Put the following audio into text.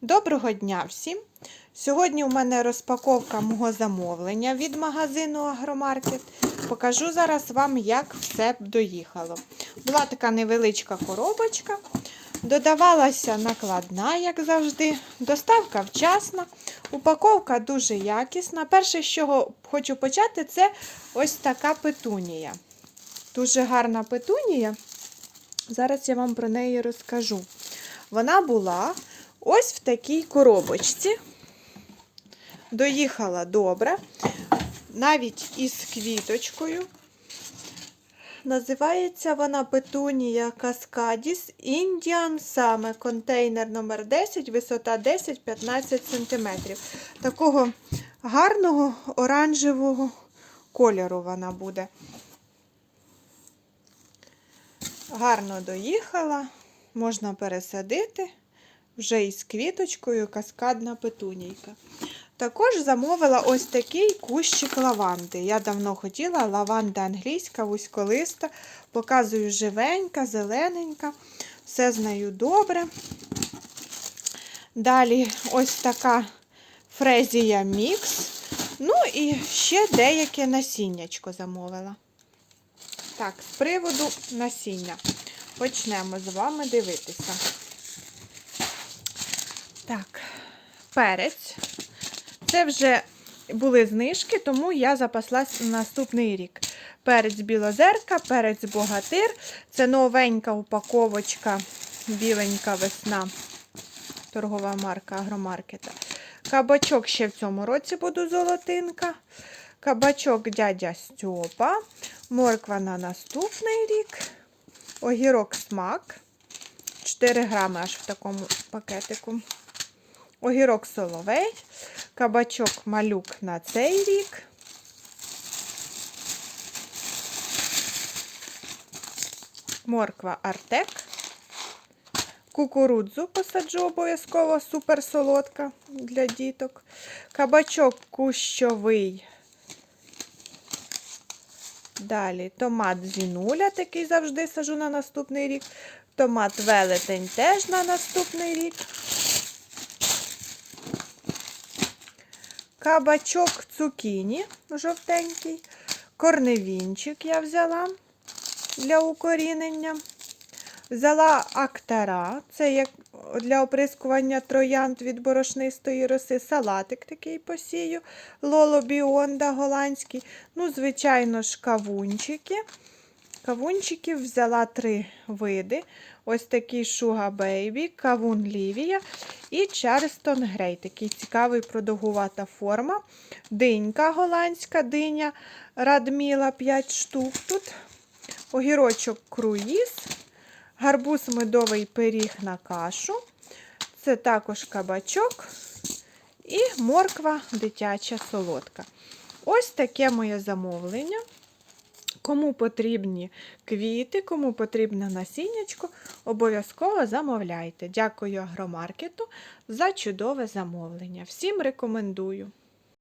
Доброго дня всім! Сьогодні у мене розпаковка мого замовлення від магазину Агромаркет. Покажу зараз вам, як все доїхало. Була така невеличка коробочка, додавалася накладна, як завжди. Доставка вчасна, упаковка дуже якісна. Перше, з чого хочу почати, це ось така петунія. Дуже гарна петунія. Зараз я вам про неї розкажу. Вона була ось в такій коробочці. Доїхала добре, навіть із квіточкою. Називається вона Петунія Каскадіс Індіан саме контейнер номер 10, висота 10-15 см. Такого гарного оранжевого кольору вона буде. Гарно доїхала, можна пересадити вже із квіточкою каскадна петунійка. Також замовила ось такий кущик лаванди. Я давно хотіла лаванда англійська, вузьколиста. Показую живенька, зелененька. Все з нею добре. Далі ось така фрезія мікс. Ну і ще деяке насіннячко замовила. Так, з приводу насіння. Почнемо з вами дивитися. Так, перець. Це вже були знижки, тому я запаслась на наступний рік. Перець білозерка, перець богатир. Це новенька упаковочка, біленька весна, торгова марка агромаркета. Кабачок ще в цьому році буду золотинка. Кабачок дядя Стьопа. Морква на наступний рік. Огірок смак. 4 грами аж в такому пакетику. Огірок соловей. Кабачок малюк на цей рік. Морква Артек. Кукурудзу посаджу обов'язково супер солодка для діток. Кабачок кущовий. Далі томат зінуля, такий завжди сажу на наступний рік. Томат велетень теж на наступний рік. Кабачок цукіні жовтенький. Корневінчик я взяла для укорінення. Взяла актара, це як для оприскування троянд від борошнистої роси, салатик такий посію, Лоло Біонда голландський. Ну, звичайно ж, кавунчики. Кавунчиків взяла три види. Ось такий Шуга Бейбі, кавун Лівія і Чарстон Грей. Такий цікавий продовгувата форма. Динька голландська, диня Радміла 5 штук тут. Огірочок круїз. Гарбуз медовий пиріг на кашу. Це також кабачок і морква дитяча солодка. Ось таке моє замовлення. Кому потрібні квіти, кому потрібне насіннячко, обов'язково замовляйте. Дякую агромаркету за чудове замовлення. Всім рекомендую.